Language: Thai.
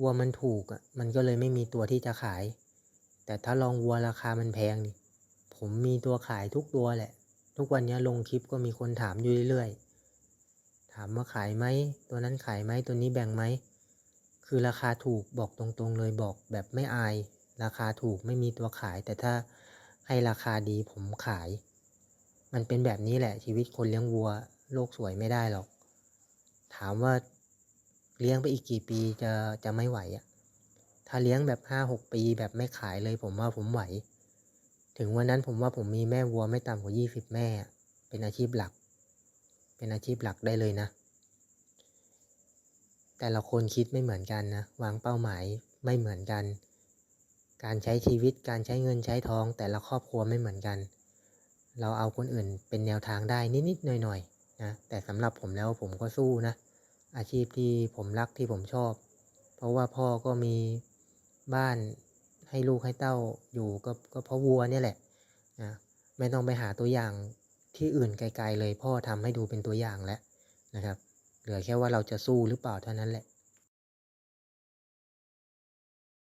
วัวมันถูกอะมันก็เลยไม่มีตัวที่จะขาย แต่ถ้าลองวัวราคามันแพงนี่ ผมมีตัวขายทุกตัวแหละ ทุกวันนี้ลงคลิปก็มีคนถามอยู่เรื่อยๆ ถามว่าขายไหม ตัวนั้นขายไหมตัวนี้แบ่งไหม คือราคาถูกบอกตรงๆเลยบอกแบบไม่อาย ราคาถูกไม่มีตัวขาย แต่ถ้าให้ราคาดีผมขาย มันเป็นแบบนี้แหละชีวิตคนเลี้ยงวัว โลกสวยไม่ได้หรอก ถามว่า เลี้ยงไปอีกกี่ปีจะจะไม่ไหวอะ่ะ ถ้าเลี้ยงแบบห้าหกปีแบบไม่ขายเลยผมว่าผมไหว ถึงวันนั้นผมว่าผมมีแม่วัวไม่ต่ำกว่ายี่สิบแม่ เป็นอาชีพหลัก เป็นอาชีพหลักได้เลยนะ แต่ละคนคิดไม่เหมือนกันนะ วางเป้าหมายไม่เหมือนกัน การใช้ชีวิตการใช้เงินใช้ทอง แต่ละครอบครัวไม่เหมือนกัน เราเอาคนอื่นเป็นแนวทางได้นิดๆหน่อยๆนะแต่สำหรับผมแล้วผมก็สู้นะ อาชีพที่ผมรักที่ผมชอบ เพราะว่าพ่อก็มีบ้านให้ลูกให้เต้าอยู่ก็ก็เพราะวัวเนี่ยแหละนะไม่ต้องไปหาตัวอย่างที่อื่นไกล ๆ เลยพ่อทำให้ดูเป็นตัวอย่างแล้วนะครับ เหลือแค่ว่าเราจะสู้หรือเปล่าเท่านั้นแหละ